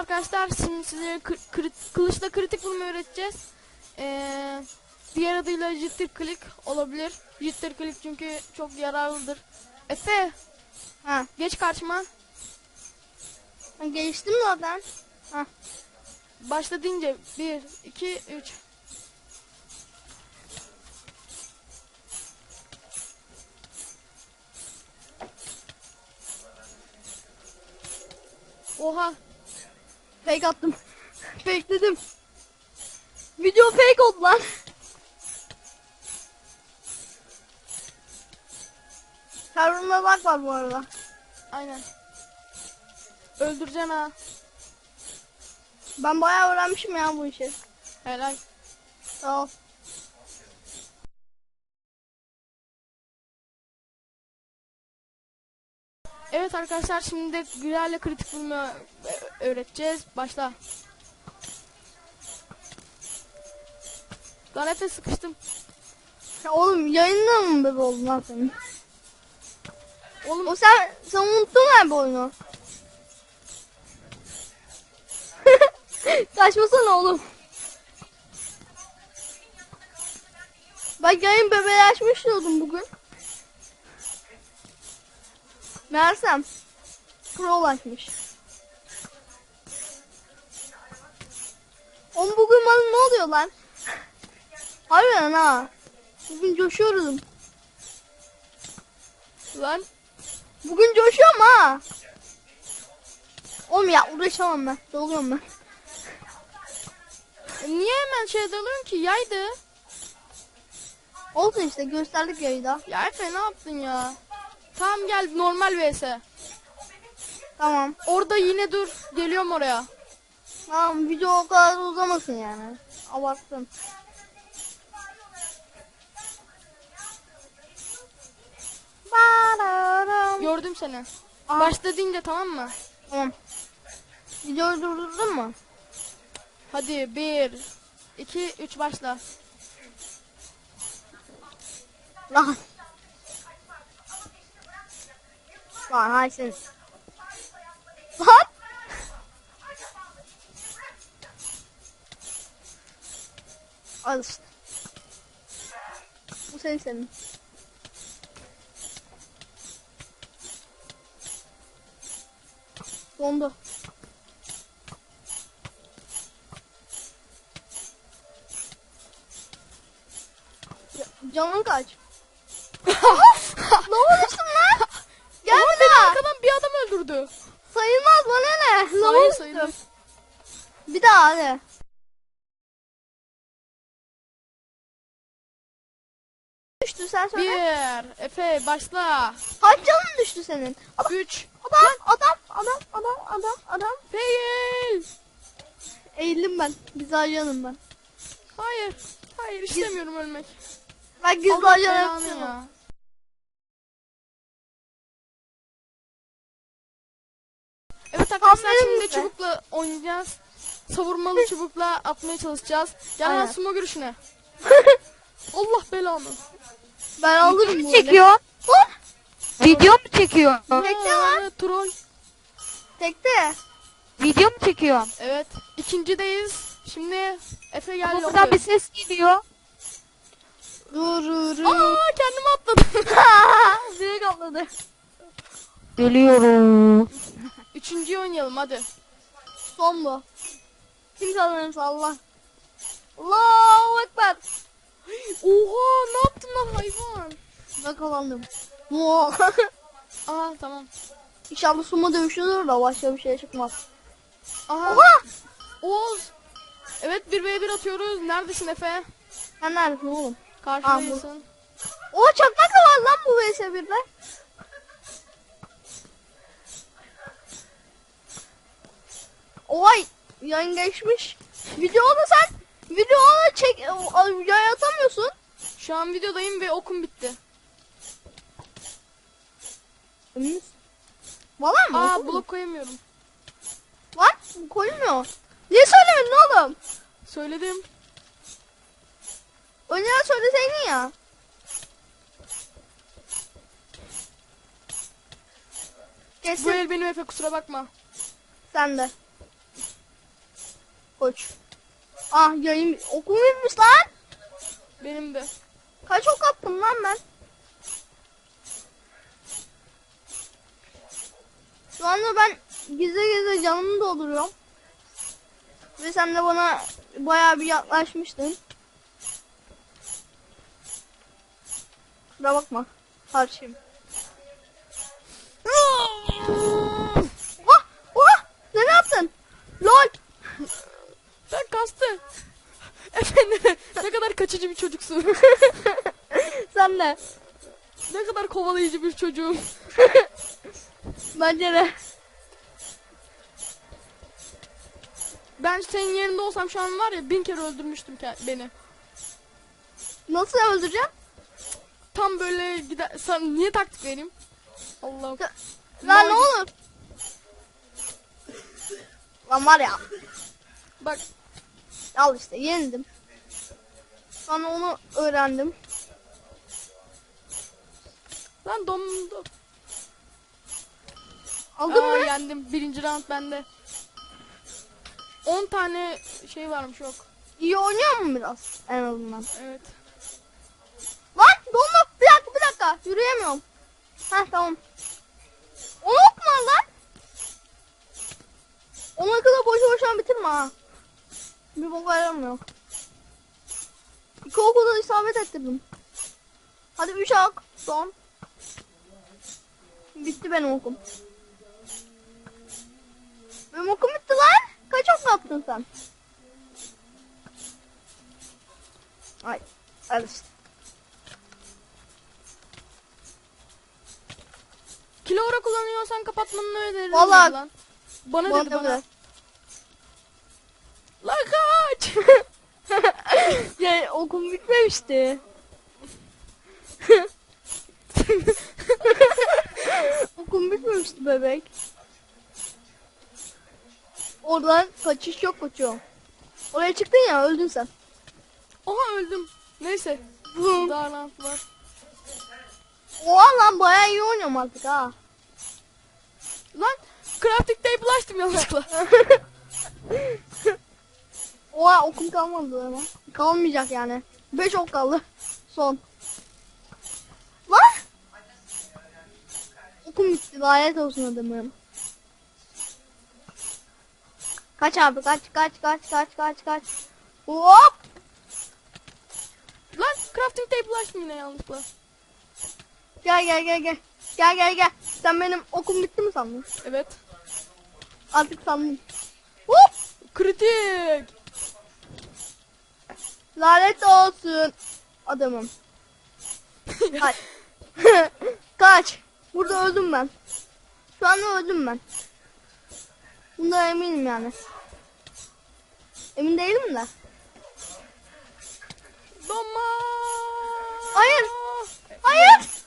arkadaşlar şimdi size kılıçla kritik vurmayı öğreteceğiz. Ee, diğer adıyla jitter click olabilir. Jitter click çünkü çok yararlıdır. Efe Ha. geç karşıma. Geçtim zaten. Ha. Başla deyince 1, 2, 3. Oha Fake attım. fake dedim. Video fake oldu lan. Server'ıma bak var bu arada. aynen. Öldüreceksin ha. Ben bayağı öğrenmişim ya bu işi. Helal. Sağ ol. Evet arkadaşlar şimdi de gülerle kritik vurma öğreteceğiz. Başla. Lan Efe sıkıştım. Ya oğlum yayında mı bebe oldun lan senin? Oğlum O sen, sen unuttun mu bu oyunu? Kaçmasana oğlum. Bak yayın bebeleşmiş diyordum bugün. Meğersem prolaşmış. Oğlum bugün bana ne oluyor lan? Harbiden ha. Bugün coşuyoruz. lan Bugün coşuyorum ha. Oğlum ya uğraşamam ben. Doluyorum ben. niye hemen şey dalıyorsun ki yaydı. Olsun işte gösterdik yayında. Ya Efe ne yaptın ya? Tamam gel normal vs. Tamam. Orada yine dur. Geliyorum oraya. Tamam video o kadar uzamasın yani. Abarttım. Gördüm seni. Aa. Başla deyince tamam mı? Tamam. Videoyu durdurdun mu? Hadi 1 2 3 başla. Lan. Lan hay sen. Lan. Al işte. Bu senin senin. Dondu. Ya- Canın kaç? ne olursun lan? Gel Ama bir beni daha. arkadan bir adam öldürdü. Sayılmaz bana ne? Ne sayın. Bir daha hadi. Düştü sen söyle. 1 Efe başla. Kaç canın düştü senin? Adam, 3 adam, adam, adam, adam, adam, adam. Fail. Eğildim ben. Gizli ajanım ben. Hayır. Hayır istemiyorum ölmek. Ben gizli Allah ya. Evet arkadaşlar şimdi işte. çubukla oynayacağız. Savurmalı çubukla atmaya çalışacağız. Gel lan Aynen. sumo görüşüne. Allah belanı. Ben alırım Video bunu. mu çekiyor? Video mu çekiyor? Tekte evet, troll. Tekte. Video mu çekiyor? Evet. ikincideyiz. Şimdi Efe geldi. Buradan bir ses geliyor. Dur, dur, Aa kendimi atladım. Direkt atladı. Geliyorum. Üçüncüyü oynayalım hadi. Son bu. Kim kazanırsa Allah. Allahu Ekber. Oha ne yaptın lan hayvan? Ben kazandım. Muah. Aa tamam. İnşallah sumo dövüşülür da başka bir şey çıkmaz. Aha. Oha! Oğuz. Evet 1v1 atıyoruz. Neredesin Efe? Sen neredesin oğlum? Karşıdayısın. O çakmak da var lan bu vs1'de. Oy yayın geçmiş. Videoda sen videoda çek yayın atamıyorsun. Şu an videodayım ve okum bitti. Emin? Valla mı? Aa blok koyamıyorum. Bu koymuyor. Niye söylemedin oğlum? Söyledim. Önceden söyleseydin ya. Bu Kesin el benim Efe kusura bakma. sen de. Koç. Ah yayın okum bitmiş lan. Benim de. Kaç ok attım lan ben? Şu anda ben gizli gizli canımı dolduruyorum. Ve sen de bana bayağı bir yaklaşmıştın. Kusura bakma. Karşıyım. Vah! Vah! Ne yaptın? LOL! Ben kastı. Efendim ne kadar kaçıcı bir çocuksun. Sen de. ne kadar kovalayıcı bir çocuğum. Bence de. Ben senin yerinde olsam şu an var ya bin kere öldürmüştüm beni. Nasıl öldüreceğim? Tam böyle gider... Sen niye taktik vereyim? Allah'ım. Lan ne olur? Lan var ya. Bak Al işte yenildim. Sonra onu öğrendim. lan dondu. Aldın Aa, mı? yendim. Birinci round bende. 10 tane şey varmış yok. İyi oynuyor mu biraz en azından? Evet. Lan dondu. Bir dakika bir dakika. Yürüyemiyorum. Heh tamam. Onu okuma lan. Onu kadar boşu boşuna bitirme ha. Bir bok yaramıyor. İki oku da isabet ettirdim. Hadi üç ok. Son. Bitti benim okum. Benim okum bitti lan. Kaç ok attın sen? Ay. Al işte. Kilora kullanıyorsan kapatmanı öneririm. Vallahi- Lan. Bana, Bana dedi bana. bırak. Lan kaç. Ya okum bitmemişti. okum bitmemişti bebek. Oradan kaçış yok kaçıyor. Oraya çıktın ya öldün sen. Oha öldüm. Neyse. Var. Oha lan bayağı iyi oynuyorum artık ha. Lan crafting table açtım yanlışlıkla. Oha okum kalmadı ama. Kalmayacak yani. 5 ok kaldı. Son. Lan! Okum bitti. Lanet olsun adamım. Kaç abi kaç kaç kaç kaç kaç kaç. Hop! Lan crafting table açtım yine yanlışlıkla. Gel gel gel gel. Gel gel gel. Sen benim okum bitti mi sandın? Evet. Artık sandım. Hop! Kritik. Lanet olsun adamım. Kaç. Kaç. Burada öldüm ben. Şu anda öldüm ben. Bundan eminim yani. Emin değilim de. Donma. Hayır. Hayır.